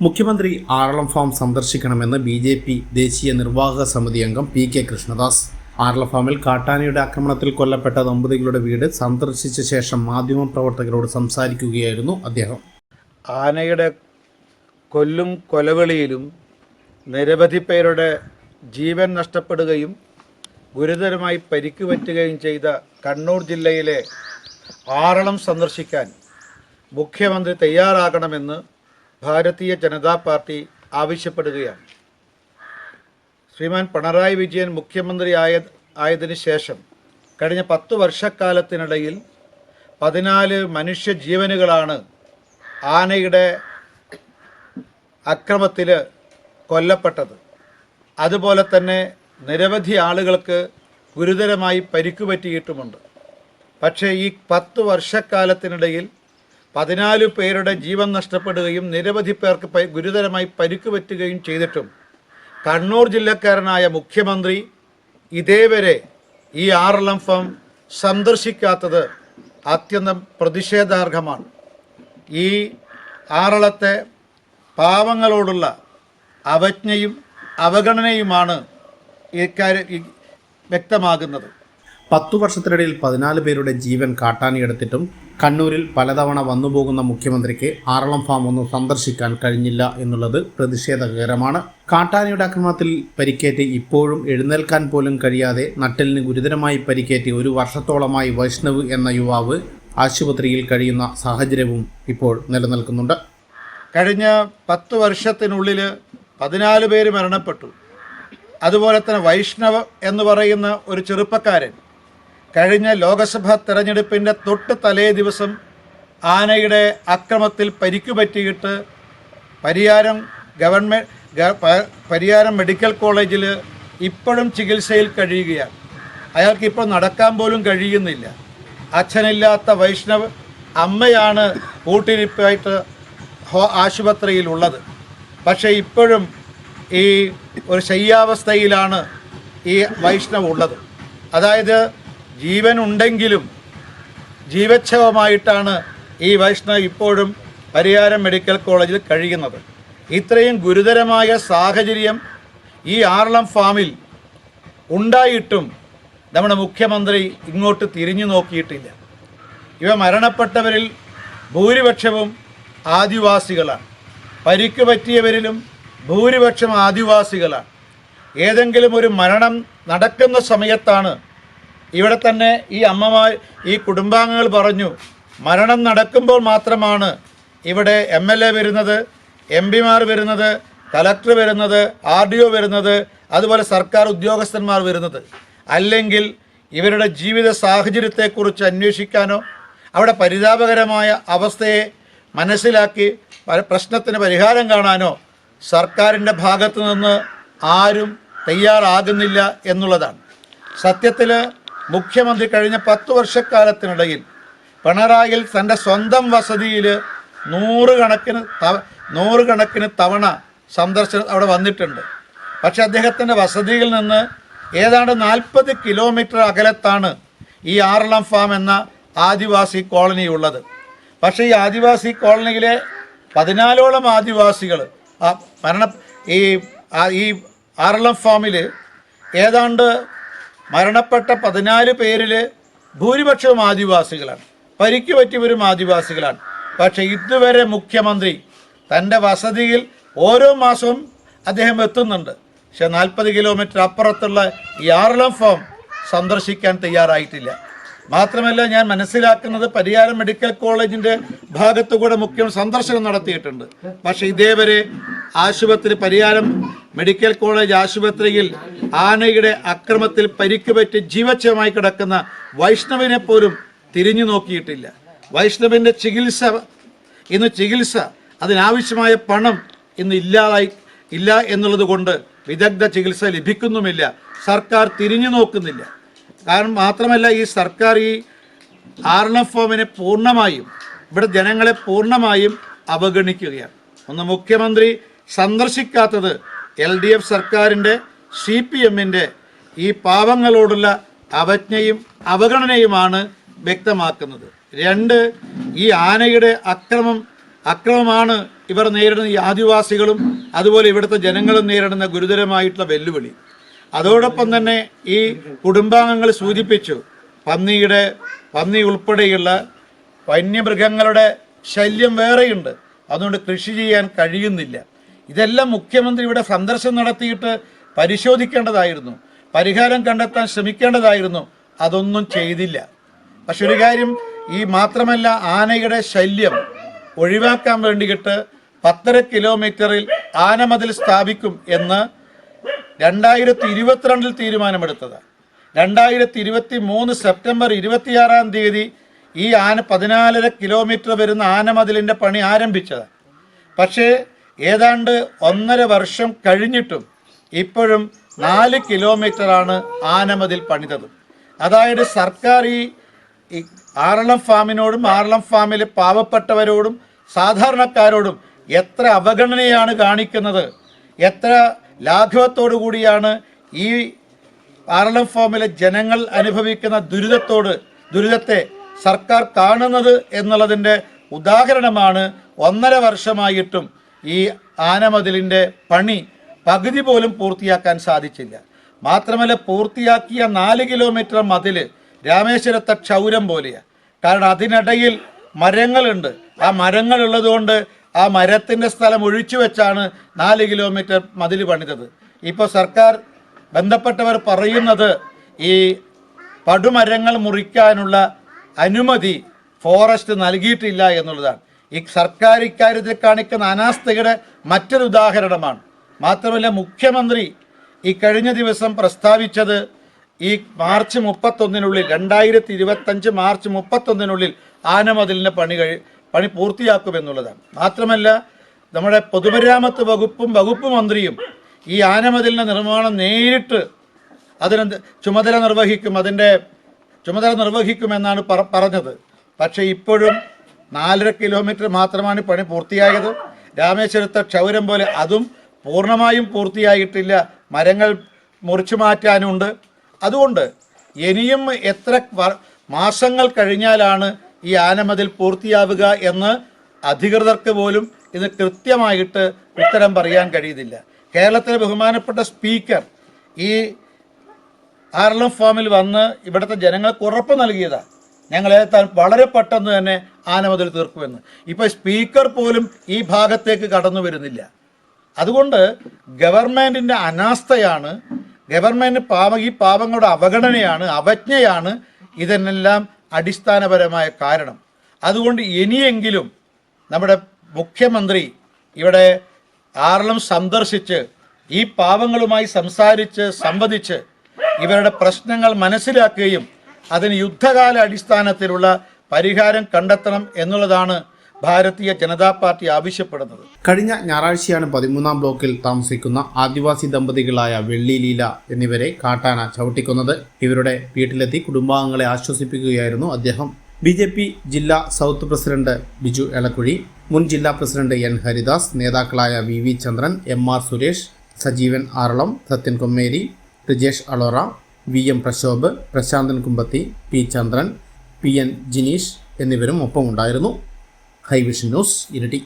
മുഖ്യമന്ത്രി ആറളം ഫാം സന്ദർശിക്കണമെന്ന് B J P ദേശീയ നിർവാഹക സമിതി അംഗം പി കെ കൃഷ്ണദാസ്. ആറളം ഫാമിൽ കാട്ടാനയുടെ ആക്രമണത്തിൽ കൊല്ലപ്പെട്ട ദമ്പതികളുടെ വീട് സന്ദർശിച്ച ശേഷം മാധ്യമ പ്രവർത്തകരോട് സംസാരിക്കുകയായിരുന്നു അദ്ദേഹം. ആനയുടെ കൊല്ലും കൊലവിളിയിലും നിരവധി പേരുടെ ജീവൻ നഷ്ടപ്പെടുകയും ഗുരുതരമായി പരിക്ക് പറ്റുകയും ചെയ്ത കണ്ണൂർ ജില്ലയിലെ ആറളം സന്ദർശിക്കാൻ മുഖ്യമന്ത്രി തയ്യാറാകണമെന്ന് ഭാരതീയ ജനതാ പാർട്ടി ആവശ്യപ്പെടുകയാണ്. ശ്രീമാൻ പിണറായി വിജയൻ മുഖ്യമന്ത്രി ആയ ആയതിന് ശേഷം കഴിഞ്ഞ പത്ത് വർഷക്കാലത്തിനിടയിൽ പതിനാല് മനുഷ്യ ജീവനുകളാണ് ആനയുടെ അക്രമത്തിൽ കൊല്ലപ്പെട്ടത്. അതുപോലെ തന്നെ നിരവധി ആളുകൾക്ക് ഗുരുതരമായി പരിക്കുപറ്റിയിട്ടുമുണ്ട്. പക്ഷേ ഈ പത്ത് വർഷക്കാലത്തിനിടയിൽ പതിനാല് പേരുടെ ജീവൻ നഷ്ടപ്പെടുകയും നിരവധി പേർക്ക് ഗുരുതരമായി പരിക്ക് പറ്റുകയും ചെയ്തിട്ടും കണ്ണൂർ ജില്ലക്കാരനായ മുഖ്യമന്ത്രി ഇതേവരെ ഈ ആറളം ഫം സന്ദർശിക്കാത്തത് അത്യന്തം പ്രതിഷേധാർഹമാണ്. ഈ ആറളത്തെ പാവങ്ങളോടുള്ള അവജ്ഞയും അവഗണനയുമാണ് ഇക്കാര്യം വ്യക്തമാകുന്നത്. പത്തു വർഷത്തിനിടയിൽ പതിനാല് പേരുടെ ജീവൻ കാട്ടാനിയെടുത്തിട്ടും കണ്ണൂരിൽ പലതവണ വന്നുപോകുന്ന മുഖ്യമന്ത്രിക്ക് ആറളം ഫാം ഒന്നും സന്ദർശിക്കാൻ കഴിഞ്ഞില്ല എന്നുള്ളത് പ്രതിഷേധകരമാണ്. കാട്ടാനയുടെ ആക്രമണത്തിൽ പരിക്കേറ്റ് ഇപ്പോഴും എഴുന്നേൽക്കാൻ പോലും കഴിയാതെ നട്ടലിന് ഗുരുതരമായി പരിക്കേറ്റ് ഒരു വർഷത്തോളമായി വൈഷ്ണവ് എന്ന യുവാവ് ആശുപത്രിയിൽ കഴിയുന്ന സാഹചര്യവും ഇപ്പോൾ നിലനിൽക്കുന്നുണ്ട്. കഴിഞ്ഞ പത്ത് വർഷത്തിനുള്ളിൽ പതിനാല് പേര് മരണപ്പെട്ടു. അതുപോലെ തന്നെ വൈഷ്ണവ് എന്ന് പറയുന്ന ഒരു ചെറുപ്പക്കാരൻ കഴിഞ്ഞ ലോക്സഭാ തെരഞ്ഞെടുപ്പിന്റെ തൊട്ട് തലേ ദിവസം ആനയുടെ അക്രമത്തിൽ പരിക്കു പറ്റിയിട്ട് പരിയാരം ഗവൺമെന്റ് പരിയാരം മെഡിക്കൽ കോളേജിൽ ഇപ്പോഴും ചികിത്സയിൽ കഴിയുകയാണ്. അയാൾക്ക് ഇപ്പോൾ നടക്കാൻ പോലും കഴിയുന്നില്ല. അച്ഛനില്ലാത്ത വൈഷ്ണവ് അമ്മയാണ് കൂട്ടിരിപ്പായിട്ട് ഹോ ആശുപത്രിയിലുള്ളത്. പക്ഷേ ഇപ്പോഴും ഈ ഒരു ശയ്യാവസ്ഥയിലാണ് ഈ വൈഷ്ണവ് ഉള്ളത്. അതായത് ജീവൻ ഉണ്ടെങ്കിലും ജീവച്ഛവമായിട്ടാണ് ഈ വൈഷ്ണവ് ഇപ്പോഴും പരിയാരം മെഡിക്കൽ കോളേജിൽ കഴിയുന്നത്. ഇത്രയും ഗുരുതരമായ സാഹചര്യം ഈ ആർളം ഫാമിൽ ഉണ്ടായിട്ടും നമ്മുടെ മുഖ്യമന്ത്രി ഇങ്ങോട്ട് തിരിഞ്ഞു നോക്കിയിട്ടില്ല. ഇവ മരണപ്പെട്ടവരിൽ ഭൂരിപക്ഷവും ആദിവാസികളാണ്. പരിക്ക് പറ്റിയവരിലും ഭൂരിപക്ഷം ആദിവാസികളാണ്. ഏതെങ്കിലും ഒരു മരണം നടക്കുന്ന സമയത്താണ് ഇവിടെ തന്നെ ഈ അമ്മമാർ ഈ കുടുംബാംഗങ്ങൾ പറഞ്ഞു മരണം നടക്കുമ്പോൾ മാത്രമാണ് ഇവിടെ എം എൽ എ വരുന്നത് എം പിമാർ വരുന്നത് കലക്ടർ വരുന്നത് ആർ ഡി ഒ വരുന്നത് അതുപോലെ സർക്കാർ ഉദ്യോഗസ്ഥന്മാർ വരുന്നത്. അല്ലെങ്കിൽ ഇവരുടെ ജീവിത സാഹചര്യത്തെക്കുറിച്ച് അന്വേഷിക്കാനോ അവിടെ പരിതാപകരമായ അവസ്ഥയെ മനസ്സിലാക്കി പ്രശ്നത്തിന് പരിഹാരം കാണാനോ സർക്കാരിന്റെ ഭാഗത്തു നിന്ന് ആരും തയ്യാറാകുന്നില്ല എന്നുള്ളതാണ്. സത്യത്തിൽ മുഖ്യമന്ത്രി കഴിഞ്ഞ പത്ത് വർഷക്കാലത്തിനിടയിൽ പിണറായിൽ തന്റെ സ്വന്തം വസതിയിൽ നൂറുകണക്കിന് ത നൂറുകണക്കിന് തവണ സന്ദർശനം അവിടെ വന്നിട്ടുണ്ട്. പക്ഷെ അദ്ദേഹത്തിന്റെ വസതിയിൽ നിന്ന് ഏതാണ്ട് നാൽപ്പത് കിലോമീറ്റർ അകലത്താണ് ഈ ആറളം ഫാം എന്ന ആദിവാസി കോളനി ഉള്ളത്. പക്ഷേ ഈ ആദിവാസി കോളനിയിലെ പതിനാലോളം ആദിവാസികൾ മരണ ഈ ഈ ആറളം ഫാമിൽ ഏതാണ്ട് മരണപ്പെട്ട പതിനാല് പേരിൽ ഭൂരിപക്ഷവും ആദിവാസികളാണ്. പരിക്ക് പറ്റിയവരും ആദിവാസികളാണ്. പക്ഷേ ഇതുവരെ മുഖ്യമന്ത്രി തന്റെ വസതിയിൽ ഓരോ മാസവും അദ്ദേഹം എത്തുന്നുണ്ട്. പക്ഷെ നാൽപ്പത് കിലോമീറ്റർ അപ്പുറത്തുള്ള ഈ ആറളം ഫോം സന്ദർശിക്കാൻ തയ്യാറായിട്ടില്ല. മാത്രമല്ല ഞാൻ മനസ്സിലാക്കുന്നത് പരിയാരം മെഡിക്കൽ കോളേജിന്റെ ഭാഗത്തുകൂടെ മുഖ്യം സന്ദർശനം നടത്തിയിട്ടുണ്ട്. പക്ഷെ ഇതേവരെ ആശുപത്രി പരിയാരം മെഡിക്കൽ കോളേജ് ആശുപത്രിയിൽ ആനയുടെ അക്രമത്തിൽ പരിക്ക് പറ്റി ജീവച്ഛമായി കിടക്കുന്ന വൈഷ്ണവിനെ പോലും തിരിഞ്ഞു നോക്കിയിട്ടില്ല. വൈഷ്ണവിന്റെ ചികിത്സ ഇന്ന് ചികിത്സ അതിനാവശ്യമായ പണം ഇന്ന് ഇല്ലാതായി ഇല്ല എന്നുള്ളത് കൊണ്ട് വിദഗ്ധ ചികിത്സ ലഭിക്കുന്നുമില്ല. സർക്കാർ തിരിഞ്ഞു നോക്കുന്നില്ല. കാരണം മാത്രമല്ല ഈ സർക്കാർ ഈ ആർ എൻ എഫ് ഫോമിനെ പൂർണമായും ഇവിടെ ജനങ്ങളെ പൂർണമായും അവഗണിക്കുകയാണ്. ഒന്ന് മുഖ്യമന്ത്രി സന്ദർശിക്കാത്തത് എൽ ഡി എഫ് സർക്കാരിന്റെ സി പി എമ്മിന്റെ ഈ പാവങ്ങളോടുള്ള അവജ്ഞയും അവഗണനയുമാണ് വ്യക്തമാക്കുന്നത്. രണ്ട് ഈ ആനയുടെ അക്രമം അക്രമമാണ് ഇവർ നേരിടുന്ന ഈ ആദിവാസികളും അതുപോലെ ഇവിടുത്തെ ജനങ്ങളും നേരിടുന്ന ഗുരുതരമായിട്ടുള്ള വെല്ലുവിളി. അതോടൊപ്പം തന്നെ ഈ കുടുംബാംഗങ്ങൾ സൂചിപ്പിച്ചു പന്നിയുടെ പന്നി ഉൾപ്പെടെയുള്ള വന്യമൃഗങ്ങളുടെ ശല്യം വേറെയുണ്ട്. അതുകൊണ്ട് കൃഷി ചെയ്യാൻ കഴിയുന്നില്ല. ഇതെല്ലാം മുഖ്യമന്ത്രി ഇവിടെ സന്ദർശനം നടത്തിയിട്ട് പരിശോധിക്കേണ്ടതായിരുന്നു. പരിഹാരം കണ്ടെത്താൻ ശ്രമിക്കേണ്ടതായിരുന്നു. അതൊന്നും ചെയ്തില്ല. പക്ഷെ ഒരു കാര്യം ഈ മാത്രമല്ല ആനയുടെ ശല്യം ഒഴിവാക്കാൻ വേണ്ടിയിട്ട് പത്തര കിലോമീറ്ററിൽ ആനമതിൽ സ്ഥാപിക്കും എന്ന് രണ്ടായിരത്തി ഇരുപത്തിരണ്ടിൽ തീരുമാനമെടുത്തത്. രണ്ടായിരത്തി ഇരുപത്തി മൂന്ന് സെപ്റ്റംബർ ഇരുപത്തിയാറാം തീയതി ഈ ആന പതിനാലര കിലോമീറ്റർ വരുന്ന ആനമതിലിന്റെ പണി ആരംഭിച്ചത്. പക്ഷേ ഏതാണ്ട് ഒന്നര വർഷം കഴിഞ്ഞിട്ടും ഇപ്പോഴും നാല് കിലോമീറ്ററാണ് ആനമതിൽ പണിതത്. അതായത് സർക്കാർ ഈ ആറളം ഫാമിനോടും ആറളം ഫാമിലെ പാവപ്പെട്ടവരോടും സാധാരണക്കാരോടും എത്ര അവഗണനയാണ് കാണിക്കുന്നത് എത്ര ലാഘവത്തോടു കൂടിയാണ് ഈ പാർലമെന്റ് ഫോമിലെ ജനങ്ങൾ അനുഭവിക്കുന്ന ദുരിതത്തോട് ദുരിതത്തെ സർക്കാർ കാണുന്നത് എന്നുള്ളതിന്റെ ഉദാഹരണമാണ് ഒന്നര വർഷമായിട്ടും ഈ ആനമതിലിന്റെ പണി പകുതി പോലും പൂർത്തിയാക്കാൻ സാധിച്ചില്ല. മാത്രമല്ല പൂർത്തിയാക്കിയ നാല് കിലോമീറ്റർ മതിൽ രാമേശ്വരത്തെ ക്ഷൗരം പോലെയാണ് കാരണം അതിനിടയിൽ മരങ്ങളുണ്ട്. ആ മരങ്ങൾ ഉള്ളതുകൊണ്ട് ആ മരത്തിന്റെ സ്ഥലം ഒഴിച്ചു വെച്ചാണ് നാല് കിലോമീറ്റർ മതിൽ പണിതത്. ഇപ്പോൾ സർക്കാർ ബന്ധപ്പെട്ടവർ പറയുന്നത് ഈ പടുമരങ്ങൾ മുറിക്കാനുള്ള അനുമതി ഫോറസ്റ്റ് നൽകിയിട്ടില്ല എന്നുള്ളതാണ്. ഈ സർക്കാർ ഇക്കാര്യത്തിൽ കാണിക്കുന്ന അനാസ്ഥയുടെ മറ്റൊരു ഉദാഹരണമാണ്. മാത്രമല്ല മുഖ്യമന്ത്രി ഈ കഴിഞ്ഞ ദിവസം പ്രസ്താവിച്ചത് ഈ മാർച്ച് മുപ്പത്തൊന്നിനുള്ളിൽ രണ്ടായിരത്തി ഇരുപത്തഞ്ച് മാർച്ച് മുപ്പത്തൊന്നിനുള്ളിൽ ആനമതിലിന്റെ പണി കഴി പണി പൂർത്തിയാക്കുമെന്നുള്ളതാണ് മാത്രമല്ല നമ്മുടെ പൊതുമരാമത്ത് വകുപ്പും വകുപ്പ് മന്ത്രിയും ഈ ആനമതിലിന്റെ നിർമ്മാണം നേരിട്ട് അതിന് ചുമതല നിർവഹിക്കും അതിന്റെ ചുമതല നിർവഹിക്കുമെന്നാണ് പറ പറഞ്ഞത്. പക്ഷേ ഇപ്പോഴും നാലര കിലോമീറ്റർ മാത്രമാണ് പണി പൂർത്തിയായത്. രാമേശ്വരത്തെ ക്ഷൗരം പോലെ അതും പൂർണമായും പൂർത്തിയായിട്ടില്ല. മരങ്ങൾ മുറിച്ചു മാറ്റാനുണ്ട്. അതുകൊണ്ട് ഇനിയും എത്ര മാസങ്ങൾ കഴിഞ്ഞാലാണ് ഈ ആനമതിൽ പൂർത്തിയാവുക എന്ന് അധികൃതർക്ക് പോലും ഇത് കൃത്യമായിട്ട് ഉത്തരം പറയാൻ കഴിയുന്നില്ല. കേരളത്തിലെ ബഹുമാനപ്പെട്ട സ്പീക്കർ ഈ ആർലം ഫാമിൽ വന്ന് ഇവിടുത്തെ ജനങ്ങൾക്ക് ഉറപ്പ് നൽകിയതാണ് ഞങ്ങളെ വളരെ പെട്ടെന്ന് തന്നെ ആനമതിൽ തീർക്കുമെന്ന്. ഇപ്പോൾ സ്പീക്കർ പോലും ഈ ഭാഗത്തേക്ക് കടന്നു വരുന്നില്ല. അതുകൊണ്ട് ഗവൺമെന്റിന്റെ അനാസ്ഥയാണ് ഗവൺമെന്റ് പാവ ഈ പാവങ്ങളുടെ അവഗണനയാണ് അവജ്ഞയാണ് ഇതിനെല്ലാം അടിസ്ഥാനപരമായ കാരണം. അതുകൊണ്ട് ഇനിയെങ്കിലും നമ്മുടെ മുഖ്യമന്ത്രി ഇവിടെ ആറളം സന്ദർശിച്ച് ഈ പാവങ്ങളുമായി സംസാരിച്ച് സംവദിച്ച് ഇവരുടെ പ്രശ്നങ്ങൾ മനസ്സിലാക്കുകയും അതിന് യുദ്ധകാല അടിസ്ഥാനത്തിലുള്ള പരിഹാരം കണ്ടെത്തണം എന്നുള്ളതാണ് ഭാരതീയ ജനതാ പാർട്ടി ആവശ്യപ്പെടുന്നത്. കഴിഞ്ഞ ഞായറാഴ്ചയാണ് പതിമൂന്നാം ബ്ലോക്കിൽ താമസിക്കുന്ന ആദിവാസി ദമ്പതികളായ വെള്ളി ലീല എന്നിവരെ കാട്ടാന ചവിട്ടിക്കുന്നത്. ഇവരുടെ വീട്ടിലെത്തി കുടുംബാംഗങ്ങളെ ആശ്വസിപ്പിക്കുകയായിരുന്നു അദ്ദേഹം. ബി ജെ പി ജില്ലാ സൗത്ത് പ്രസിഡന്റ് ബിജു എളക്കുഴി മുൻ ജില്ലാ പ്രസിഡന്റ് എൻ ഹരിദാസ് നേതാക്കളായ V V Chandran M R Suresh Sajeevan Aralam Sathyan Kommeri Rijesh Alora V M Prashobh Prashanthan Kumbathi P Chandran P N Jineesh എന്നിവരും ഒപ്പമുണ്ടായിരുന്നു. ഹൈവിഷൻ ന്യൂസ് ഇരട്ടി.